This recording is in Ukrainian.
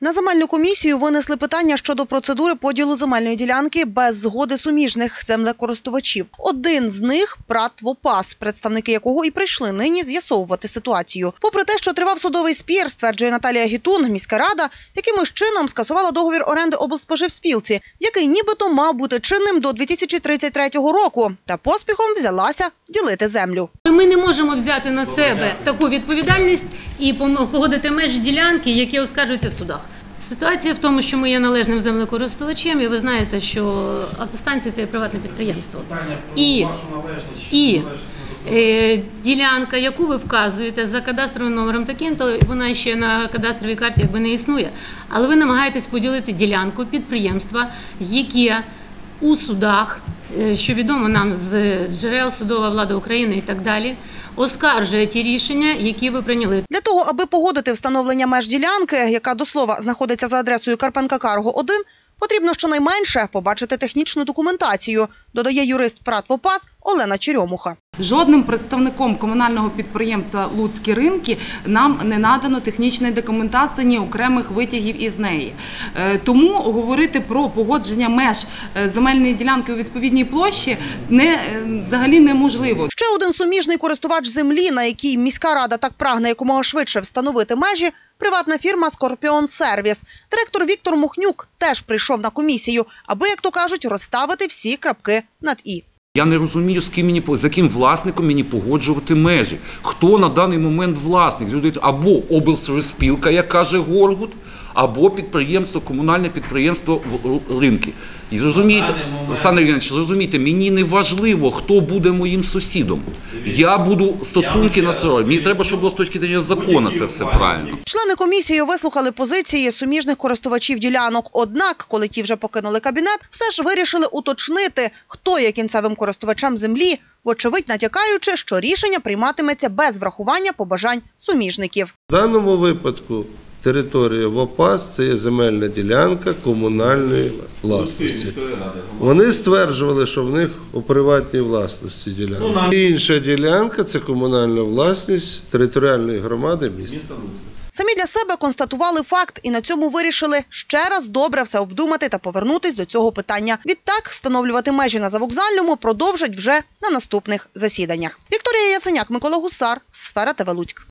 На земельну комісію винесли питання щодо процедури поділу земельної ділянки без згоди суміжних землекористувачів. Один з них ПРАТ «Вопас», представники якого і прийшли нині з'ясовувати ситуацію. Попри те, що тривав судовий спір, стверджує Наталія Гітун, міська рада якимось чином скасувала договір оренди облспоживспілці, який нібито мав бути чинним до 2033 року, та поспіхом взялася ділити землю. Ми не можемо взяти на себе таку відповідальність і погодити межі ділянки, які оскаржуються в судах. Ситуація в тому, що ми є належним землекористувачем, і ви знаєте, що автостанція це є приватне підприємство. І, і е, ділянка, яку ви вказуєте за кадастровим номером таким, то вона ще на кадастровій карті якби не існує. Але ви намагаєтесь поділити ділянку підприємства, яке у судах, е, що відомо нам з джерел судова влада України і так далі, оскаржує ті рішення, які ви прийняли. Для того, аби погодити встановлення меж ділянки, яка до слова знаходиться за адресою Карпенка Карго 1, потрібно щонайменше побачити технічну документацію, додає юрист ПРАТ «Попас» Олена Черемуха. Жодним представником комунального підприємства Луцькі ринки нам не надано технічної документації ні окремих витягів із неї. Е, Тому говорити про погодження меж е, земельної ділянки у відповідній площі не е, взагалі неможливо. Ще один суміжний користувач землі, на якій міська рада так прагне якомога швидше встановити межі – приватна фірма «Скорпіон Сервіс». Директор Віктор Мухнюк теж прийшов на комісію, аби, як то кажуть, розставити всі крапки над «і». Я не розумію, з ким мені з яким власником мені погоджувати межі. Хто на даний момент власник? Або облсвиспілка, як каже Горгут, або підприємство, комунальне підприємство в- ринки. І зрозумійте, Олександр Євгенович, зрозумійте, мені не важливо, хто буде моїм сусідом. Я буду стосунки настроювати. Мені треба, щоб було з точки зрення закону це все правильно. Члени комісії вислухали позиції суміжних користувачів ділянок. Однак, коли ті вже покинули кабінет, все ж вирішили уточнити, хто є кінцевим користувачем землі, вочевидь натякаючи, що рішення прийматиметься без врахування побажань суміжників. В даному випадку територія ВОПАС це є земельна ділянка комунальної власності. Вони стверджували, що в них у приватній власності ділянка. Інша ділянка це комунальна власність територіальної громади міста. Самі для себе констатували факт і на цьому вирішили ще раз добре все обдумати та повернутись до цього питання. Відтак встановлювати межі на завокзальному продовжать вже на наступних засіданнях. Вікторія Яценяк, Микола Гусар, Сфера ТВ Луцьк.